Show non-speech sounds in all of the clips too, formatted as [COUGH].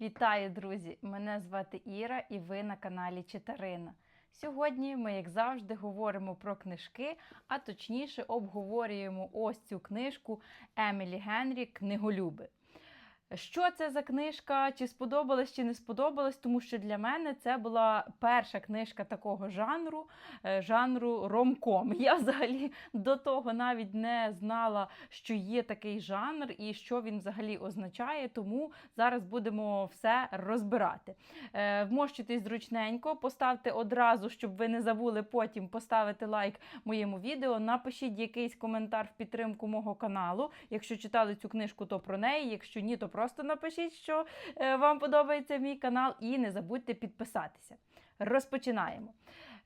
Вітаю, друзі! Мене звати Іра, і ви на каналі Читарина. Сьогодні ми, як завжди, говоримо про книжки, а точніше обговорюємо ось цю книжку Емілі Генрі Книголюби. Що це за книжка? Чи сподобалась, чи не сподобалась? Тому що для мене це була перша книжка такого жанру, е, жанру ромком. [LAUGHS] Я взагалі до того навіть не знала, що є такий жанр і що він взагалі означає. Тому зараз будемо все розбирати. Е, Вмощуйтесь зручненько, поставте одразу, щоб ви не забули потім поставити лайк моєму відео. Напишіть якийсь коментар в підтримку мого каналу. Якщо читали цю книжку, то про неї. Якщо ні, то просто напишіть, що е, вам подобається мій канал, і не забудьте підписатися. Розпочинаємо.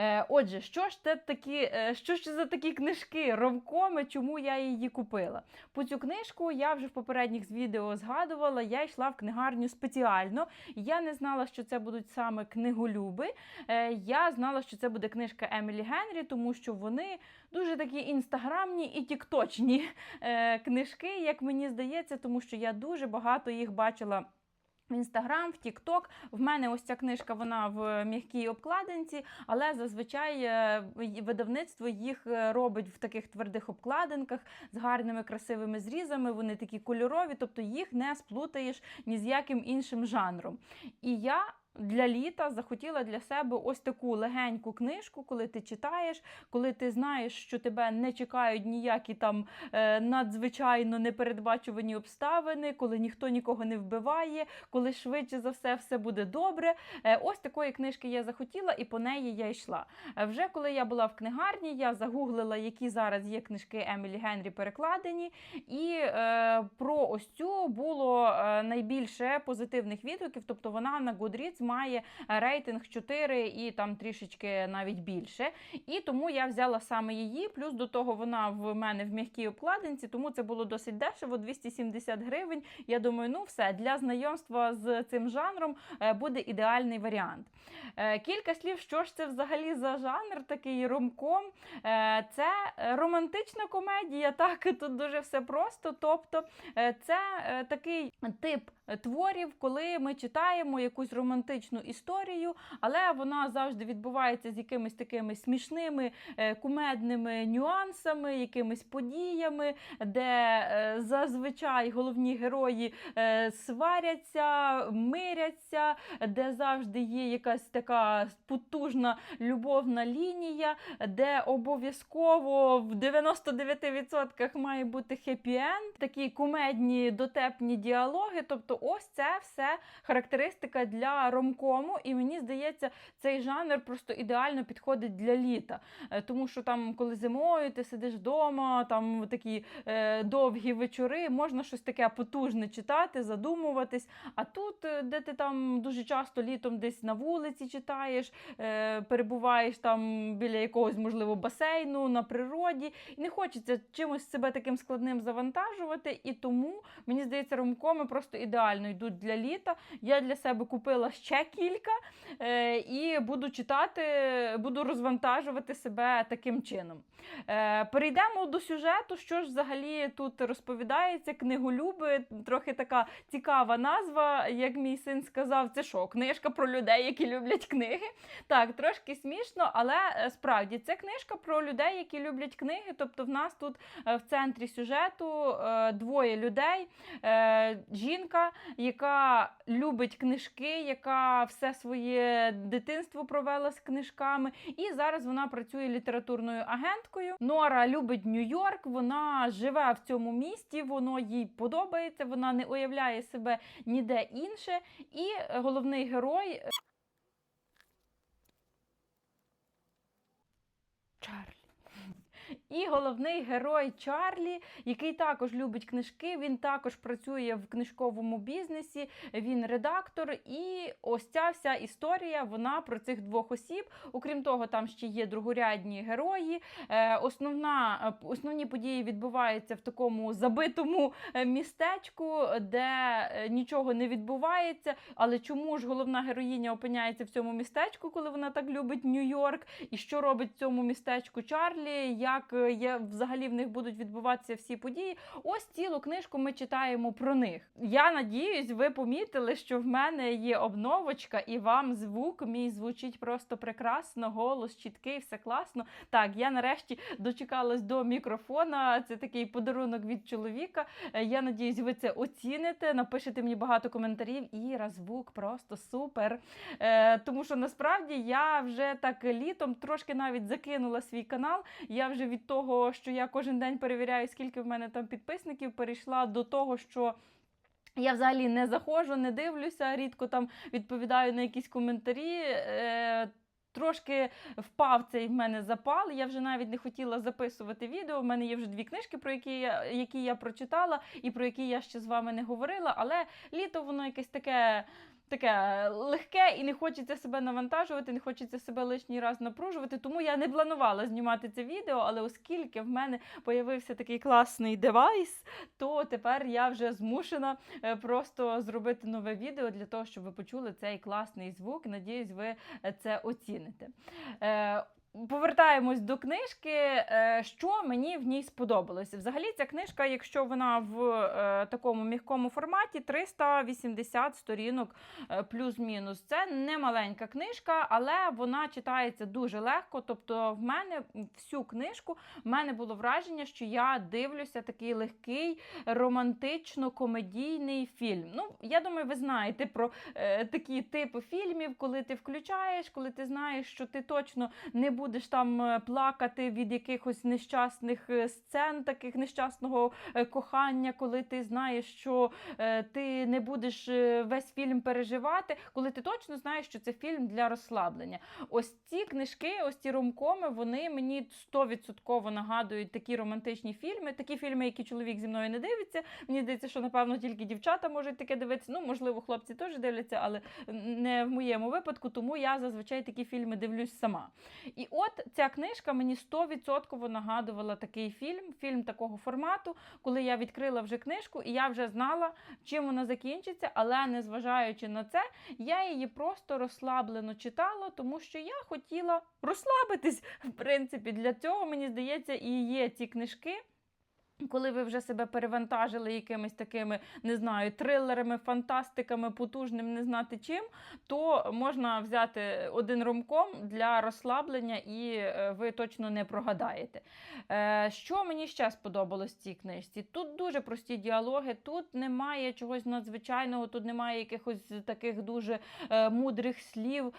Е, Отже, що ж це такі, е, що ж за такі книжки ромкоми, чому я її купила? По цю книжку я вже в попередніх відео згадувала, я йшла в книгарню спеціально. Я не знала, що це будуть саме книголюби. Е, Я знала, що це буде книжка Емілі Генрі, тому що вони дуже такі інстаграмні і тікточні книжки, як мені здається, тому що я дуже багато їх бачила. В інстаграм, в Тікток. В мене ось ця книжка, вона в м'якій обкладинці, але зазвичай е, видавництво їх е, робить в таких твердих обкладинках з гарними красивими зрізами. Вони такі кольорові, тобто їх не сплутаєш ні з яким іншим жанром. І я. Для літа захотіла для себе ось таку легеньку книжку, коли ти читаєш, коли ти знаєш, що тебе не чекають ніякі там е, надзвичайно непередбачувані обставини, коли ніхто нікого не вбиває, коли швидше за все все буде добре. Е, ось такої книжки я захотіла, і по неї я йшла. Е, вже коли я була в книгарні, я загуглила, які зараз є книжки Емілі Генрі перекладені, і е, про ось цю було найбільше позитивних відгуків, тобто вона на Goodreads має рейтинг 4 і там трішечки навіть більше. І тому я взяла саме її. Плюс до того вона в мене в м'якій обкладинці, тому це було досить дешево, 270 гривень. Я думаю, ну все для знайомства з цим жанром е, буде ідеальний варіант. Е, Кілька слів, що ж це взагалі за жанр, такий ромком. Е, Це романтична комедія, [LAUGHS] так тут дуже все просто. Тобто, е, це е, такий тип творів, коли ми читаємо якусь романтичну історію, але вона завжди відбувається з якимись такими смішними е, кумедними нюансами, якимись подіями, де е, зазвичай головні герої е, сваряться, миряться, де завжди є якась така потужна любовна лінія, де обов'язково в 99% має бути хеппі-енд, такі кумедні дотепні діалоги. Тобто, ось це все характеристика для ромкому, і мені здається, цей жанр просто ідеально підходить для літа. Е, Тому що там, коли зимою ти сидиш вдома, там такі е, довгі вечори, можна щось таке потужне читати, задумуватись. А тут, е, де ти там дуже часто літом десь на вулиці читаєш, е, перебуваєш там біля якогось, можливо, басейну на природі, і не хочеться чимось себе таким складним завантажувати. І тому мені здається, ромкоми просто ідеально йдуть для літа. Я для себе купила ще кілька е, і буду читати, буду розвантажувати себе таким чином. Е, перейдемо до сюжету. Що ж взагалі тут розповідається? Книголюби, трохи така цікава назва. Як мій син сказав, це що, книжка про людей, які люблять книги. Так, трошки смішно, але е, справді це книжка про людей, які люблять книги. Тобто, в нас тут в центрі сюжету двоє людей. Жінка, яка любить книжки, яка все своє дитинство провела з книжками, і зараз вона працює літературною агенткою. Нора любить Нью-Йорк, вона живе в цьому місті, воно їй подобається, вона не уявляє себе ніде інше. І головний герой. е, Чарлі. І головний герой Чарлі, який також любить книжки, він також працює в книжковому бізнесі, він редактор. І ось ця вся історія вона про цих двох осіб. Окрім того, там ще є другорядні герої. Е, Основна, основні події відбуваються в такому забитому е, містечку, де е, нічого не відбувається. Але чому ж головна героїня опиняється в цьому містечку, коли вона так любить Нью-Йорк? І що робить в цьому містечку Чарлі? Як є взагалі в них будуть відбуватися всі події. Ось цілу книжку ми читаємо про них. Я надіюсь, ви помітили, що в мене є обновочка, і вам звук мій звучить просто прекрасно, голос чіткий, все класно. Так, я нарешті дочекалась до мікрофона. Це такий подарунок від чоловіка. Е, Я надіюсь, ви це оціните. Напишете мені багато коментарів. Іра, звук просто супер. Е, тому що насправді я вже так літом трошки навіть закинула свій канал. Я вже від того, що я кожен день перевіряю, скільки в мене там підписників, перейшла до того, що. Я взагалі не заходжу, не дивлюся, рідко там відповідаю на якісь коментарі. Е, Трошки впав цей в мене запал. Я вже навіть не хотіла записувати відео. У мене є вже дві книжки, про які я, які я прочитала, і про які я ще з вами не говорила. Але літо воно якесь таке. Таке легке і не хочеться себе навантажувати, не хочеться себе лишній раз напружувати. Тому я не планувала знімати це відео, але оскільки в мене появився такий класний девайс, то тепер я вже змушена е, просто зробити нове відео для того, щоб ви почули цей класний звук. Надіюсь, ви е, це оціните. Повертаємось до книжки, Е, що мені в ній сподобалось. Взагалі, ця книжка, якщо вона в е, такому м'якому форматі, 380 сторінок е, плюс-мінус. Це не маленька книжка, але вона читається дуже легко. Тобто, в мене всю книжку в мене було враження, що я дивлюся такий легкий романтично-комедійний фільм. Ну, я думаю, ви знаєте про такі типи фільмів, коли ти включаєш, коли ти знаєш, що ти точно не будеш там е, плакати від якихось нещасних е, сцен, таких нещасного е, кохання, коли ти знаєш, що ти не будеш весь фільм переживати, коли ти точно знаєш, що це фільм для розслаблення. Ось ці книжки, ось ці ромкоми, вони мені 100% нагадують такі романтичні фільми, такі фільми, які чоловік зі мною не дивиться. Мені здається, що напевно тільки дівчата можуть таке дивитися. Ну, можливо, хлопці теж дивляться, але не в моєму випадку, тому я зазвичай такі фільми дивлюсь сама. І от ця книжка мені 100% нагадувала такий фільм, фільм такого формату, коли я відкрила вже книжку, і я вже знала, чим вона закінчиться, але незважаючи на це, я її просто розслаблено читала, тому що я хотіла розслабитись. В принципі, для цього мені здається, і є ці книжки. Коли ви вже себе перевантажили якимись такими, не знаю, трилерами, фантастиками, потужним, не знати чим, то можна взяти один ромком для розслаблення, і е, ви точно не прогадаєте. Е, Що мені ще сподобалось в цій книжці? Тут дуже прості діалоги, тут немає чогось надзвичайного, тут немає якихось таких дуже е, мудрих слів,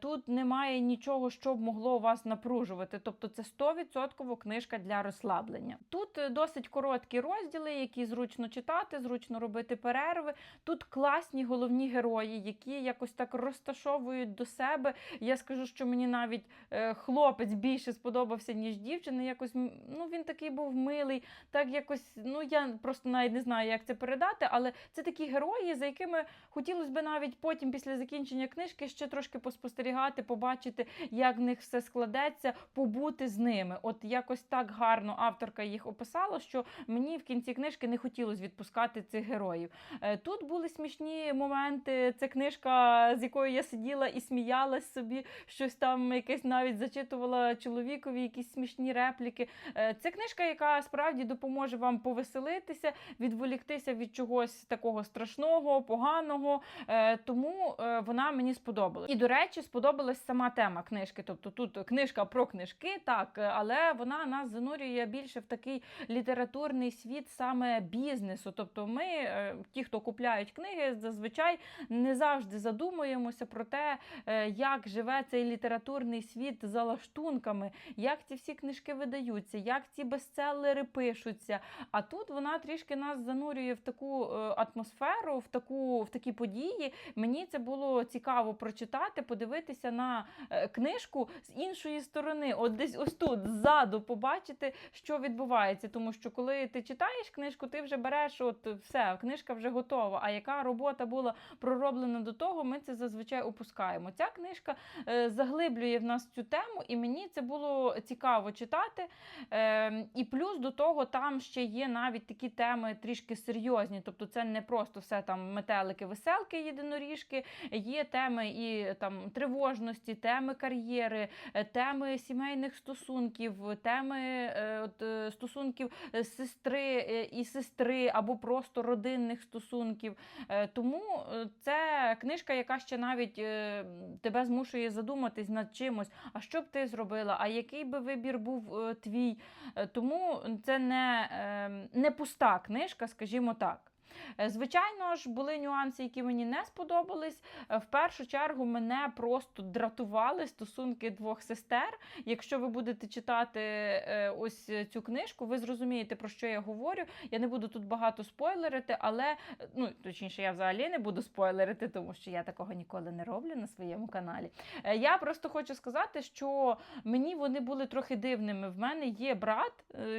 тут немає нічого, що б могло вас напружувати. Тобто це 100% книжка для розслаблення. Тут е, досить короткі розділи, які зручно читати, зручно робити перерви. Тут класні головні герої, які якось так розташовують до себе. Я скажу, що мені навіть е, хлопець більше сподобався, ніж дівчина. Якось ну він такий був милий, так якось, ну я просто навіть не знаю, як це передати, але це такі герої, за якими хотілося б навіть потім, після закінчення книжки, ще трошки поспостерігати, побачити, як в них все складеться, побути з ними. От якось так гарно авторка їх описала, що мені в кінці книжки не хотілося відпускати цих героїв. Е, Тут були смішні моменти. Це книжка, з якою я сиділа і сміялась собі, щось там якесь навіть зачитувала чоловікові, якісь смішні репліки. Е, Це книжка, яка справді допоможе вам повеселитися, відволіктися від чогось такого страшного, поганого. Е, Тому вона мені сподобалась. І, до речі, сподобалась сама тема книжки. Тобто тут книжка про книжки, так, але вона нас занурює більше в такий літературний світ саме бізнесу. Тобто, ми, е, ті, хто купляють книги, зазвичай не завжди задумуємося про те, е, як живе цей літературний світ за лаштунками, як ці всі книжки видаються, як ці бестселери пишуться. А тут вона трішки нас занурює в таку е, атмосферу, в таку в такі події. Мені це було цікаво прочитати, подивитися на книжку з іншої сторони, от десь ось тут ззаду побачити, що відбувається, тому що коли ти читаєш книжку, ти вже береш, от все, книжка вже готова. А яка робота була пророблена до того, ми це зазвичай опускаємо. Ця книжка е, заглиблює в нас цю тему, і мені це було цікаво читати. Е, і плюс до того, там ще є навіть такі теми трішки серйозні. Тобто, це не просто все там метелики, веселки, єдиноріжки. Є теми і там тривожності, теми кар'єри, е, теми сімейних стосунків, теми е, от, стосунків сестри е, і сестри, або просто родинних стосунків. Е, Тому е, це книжка, яка ще навіть е, тебе змушує задуматись над чимось. А що б ти зробила? А який би вибір був е, твій? Е, Тому це не, е, не пуста книжка, скажімо так. Е, Звичайно ж, були нюанси, які мені не сподобались. Е, В першу чергу мене просто дратували стосунки двох сестер. Якщо ви будете читати е, ось цю книжку, ви зрозумієте, про що я говорю. Я не буду тут багато спойлерити, але ну точніше, я взагалі не буду спойлерити, тому що я такого ніколи не роблю на своєму каналі. Я просто хочу сказати, що мені вони були трохи дивними. В мене є брат.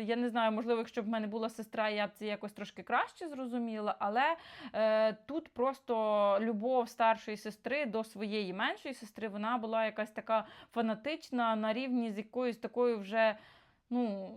Я не знаю, можливо, якщо б в мене була сестра, я б це якось трошки краще зрозуміла. Але е, тут просто любов старшої сестри до своєї меншої сестри, вона була якась така фанатична на рівні з якоюсь такою вже. Ну,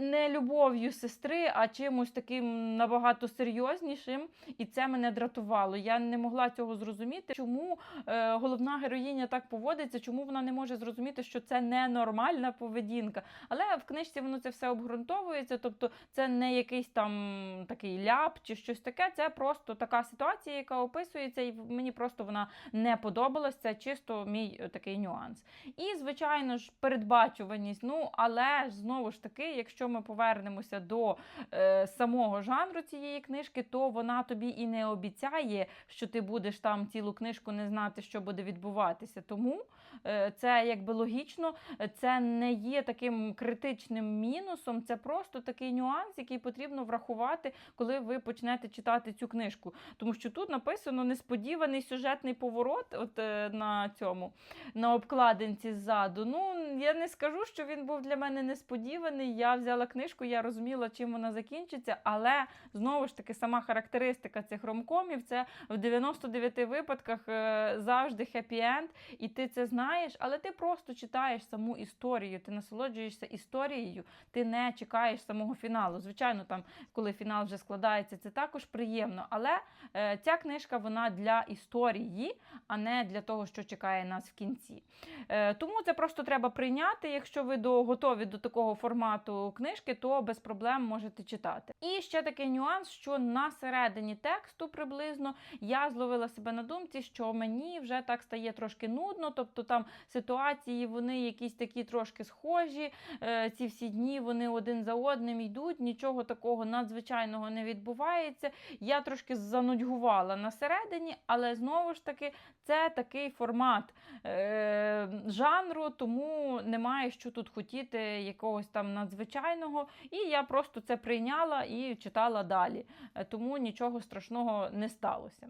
не любов'ю сестри, а чимось таким набагато серйознішим, і це мене дратувало. Я не могла цього зрозуміти, чому е, головна героїня так поводиться, чому вона не може зрозуміти, що це ненормальна поведінка. Але в книжці воно це все обґрунтовується, тобто це не якийсь там такий ляп чи щось таке. Це просто така ситуація, яка описується, і мені просто вона не подобалась. Це чисто мій е, такий нюанс. І, звичайно ж, передбачуваність. Ну, але знову ж таки, якщо ми повернемося до е, самого жанру цієї книжки, то вона тобі і не обіцяє, що ти будеш там цілу книжку не знати, що буде відбуватися. Тому е, це якби логічно, це не є таким критичним мінусом, це просто такий нюанс, який потрібно врахувати, коли ви почнете читати цю книжку. Тому що тут написано несподіваний сюжетний поворот, от е, на цьому на обкладинці ззаду. Ну я не скажу, що він був для мене несподіваний. Я взяла книжку, я розуміла, чим вона закінчиться, але знову ж таки сама характеристика цих ромкомів це в 99 випадках е, завжди хеппі-енд, і ти це знаєш, але ти просто читаєш саму історію, ти насолоджуєшся історією, ти не чекаєш самого фіналу. Звичайно, там, коли фінал вже складається, це також приємно. Але е, ця книжка вона для історії, а не для того, що чекає нас в кінці. Е, тому це просто треба прийняти. Якщо ви готові до такого формату книжки, то без проблем можете читати. І ще такий нюанс, що на середині тексту приблизно я зловила себе на думці, що мені вже так стає трошки нудно, тобто там ситуації вони якісь такі трошки схожі. Е, ці всі дні вони один за одним йдуть, нічого такого надзвичайного не відбувається. Я трошки занудьгувала на середині, але знову ж таки це такий формат е, жанру, тому немає що тут хотіти якогось там надзвичайного. І я просто це прийняла і читала далі. Е, Тому нічого страшного не сталося.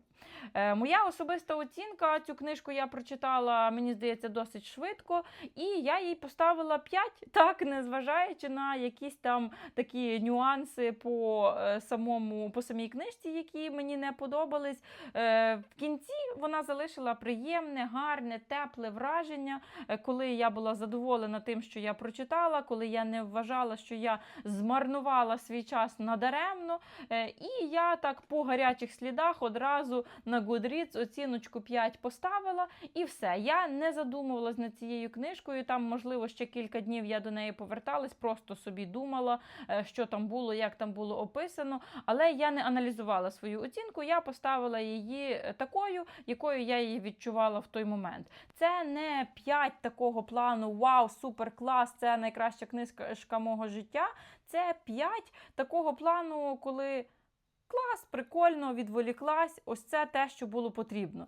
Е, моя особиста оцінка цю книжку я прочитала, мені здається, досить швидко, і я їй поставила 5, [LAUGHS] так, незважаючи на якісь там такі нюанси по е, самому по самій книжці, які мені не подобались. В кінці вона залишила приємне, гарне, тепле враження, коли я була задоволена тим, що я прочитала, коли я не вважала, що я змарнувала свій час надаремно. Е, І я так по гарячих слідах одразу на Goodreads оціночку 5 поставила, і все. Я не задумувалась над цією книжкою. Там, можливо, ще кілька днів я до неї поверталась, просто собі думала, е, що там було, як там було описано. Але я не аналізувала свою оцінку. Я поставила її е, такою, якою я її відчувала в той момент. Це не 5 такого плану Вау, супер клас! Це найкраща книжка мого життя. Це 5 такого плану, коли. Клас, прикольно, відволіклась. Ось це те, що було потрібно.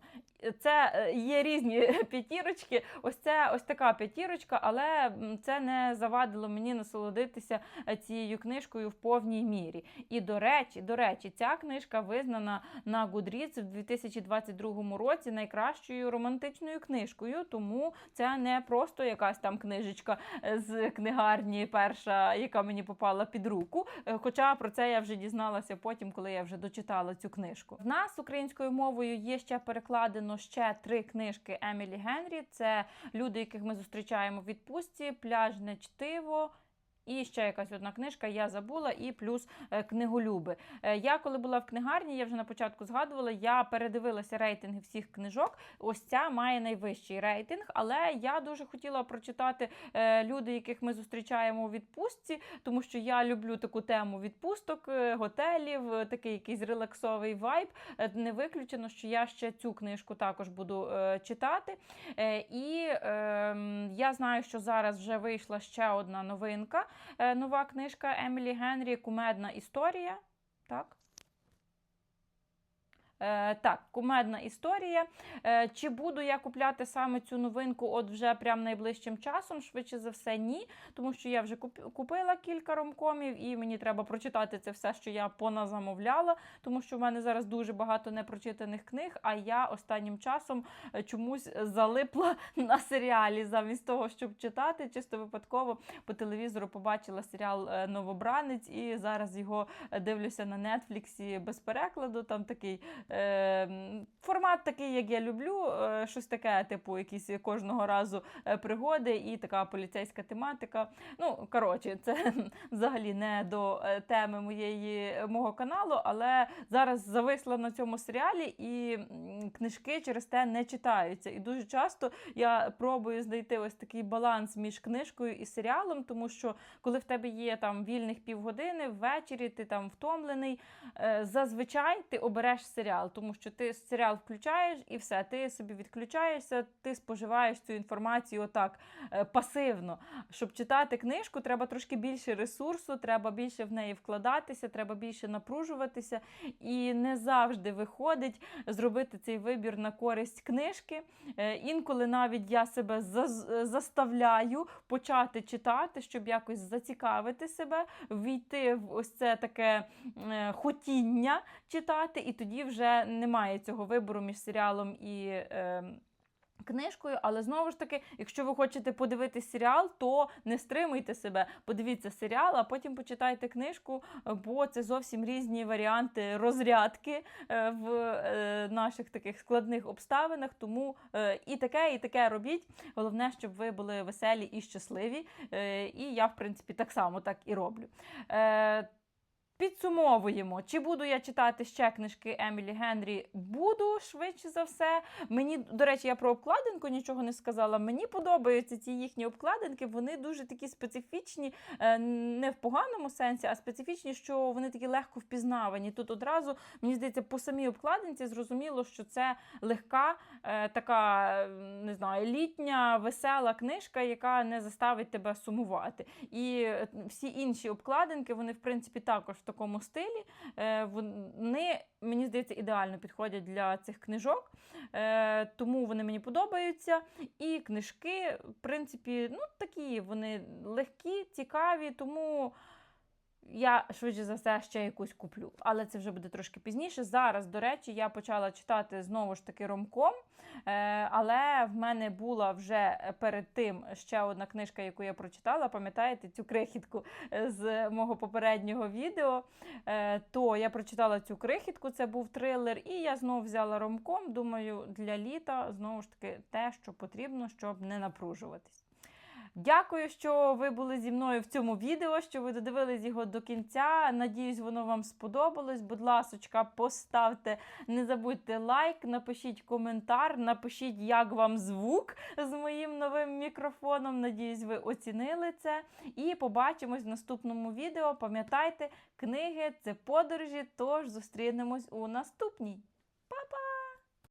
Це е, є різні [LAUGHS] п'ятірочки. Ось це ось така п'ятірочка, але це не завадило мені насолодитися е, цією книжкою в повній мірі. І до речі, до речі, ця книжка визнана на Goodreads в 2022 році найкращою романтичною книжкою. Тому це не просто якась там книжечка е, з книгарні, перша, яка мені попала під руку. Е, Хоча про це я вже дізналася потім, коли я вже дочитала цю книжку. В нас українською мовою є ще перекладено ще три книжки Емілі Генрі. Це люди, яких ми зустрічаємо в відпустці, пляжне чтиво. І ще якась одна книжка, я забула, і плюс е, книголюби. Е, Я коли була в книгарні, я вже на початку згадувала, я передивилася рейтинги всіх книжок. Ось ця має найвищий рейтинг, але я дуже хотіла прочитати е, люди, яких ми зустрічаємо у відпустці, тому що я люблю таку тему відпусток, готелів, такий якийсь релаксовий вайб. Не виключено, що я ще цю книжку також буду читати. І ем, я знаю, що зараз вже вийшла ще одна новинка, нова книжка Емілі Генрі Кумедна історія. Так. Е, так, кумедна історія. Е, чи буду я купляти саме цю новинку от вже прям найближчим часом? Швидше за все, ні. Тому що я вже куп- купила кілька ромкомів, і мені треба прочитати це все, що я поназамовляла, тому що в мене зараз дуже багато непрочитаних книг, а я останнім часом е, чомусь залипла [LAUGHS] на серіалі замість того, щоб читати. Чисто випадково по телевізору побачила серіал Новобранець, і зараз його дивлюся на нетфліксі без перекладу. Там такий формат такий, як я люблю. е, Щось таке, типу, якісь кожного разу е, пригоди і така поліцейська тематика. Ну, коротше, це [LAUGHS] взагалі не до е, теми моєї мого каналу, але зараз зависла на цьому серіалі, і книжки через те не читаються. І дуже часто я пробую знайти ось такий баланс між книжкою і серіалом, тому що коли в тебе є там вільних півгодини, ввечері ти там втомлений, зазвичай ти обереш серіал, тому що ти серіал включаєш і все, ти собі відключаєшся, ти споживаєш цю інформацію отак е, пасивно. Щоб читати книжку, треба трошки більше ресурсу, треба більше в неї вкладатися, треба більше напружуватися. І не завжди виходить зробити цей вибір на користь книжки. Е, Інколи навіть я себе заставляю почати читати, щоб якось зацікавити себе, війти в ось це таке е, хотіння читати, і тоді вже немає цього вибору між серіалом і. Е, Книжкою, але знову ж таки, якщо ви хочете подивитись серіал, то не стримуйте себе, подивіться серіал, а потім почитайте книжку, бо це зовсім різні варіанти розрядки е, в е, наших таких складних обставинах. Тому е, і таке, і таке робіть. Головне, щоб ви були веселі і щасливі. І я, в принципі, так само так і роблю. Підсумовуємо, чи буду я читати ще книжки Емілі Генрі? Буду швидше за все. Мені, до речі, я про обкладинку нічого не сказала. Мені подобаються ці їхні обкладинки. Вони дуже такі специфічні, е, не в поганому сенсі, а специфічні, що вони такі легко впізнавані. Тут одразу мені здається, по самій обкладинці зрозуміло, що це легка, е, така не знаю, літня, весела книжка, яка не заставить тебе сумувати. І е, всі інші обкладинки, вони в принципі також такому стилі. Е, Вони, мені здається, ідеально підходять для цих книжок, Е, тому вони мені подобаються. І книжки, в принципі, ну такі вони легкі, цікаві, тому. Я швидше за все ще якусь куплю, але це вже буде трошки пізніше. Зараз, до речі, я почала читати знову ж таки ромком, е, але в мене була вже перед тим ще одна книжка, яку я прочитала. Пам'ятаєте цю крихітку е, з мого попереднього відео? Е, То я прочитала цю крихітку, це був трилер, і я знову взяла ромком. Думаю, для літа знову ж таки те, що потрібно, щоб не напружуватись. Дякую, що ви були зі мною в цьому відео, що ви додивились його до кінця. Надіюсь, воно вам сподобалось. Будь ласочка, поставте, не забудьте лайк, напишіть коментар, напишіть, як вам звук з моїм новим мікрофоном. Надіюсь, ви оцінили це. І побачимось в наступному відео. Пам'ятайте, книги це подорожі, тож зустрінемось у наступній.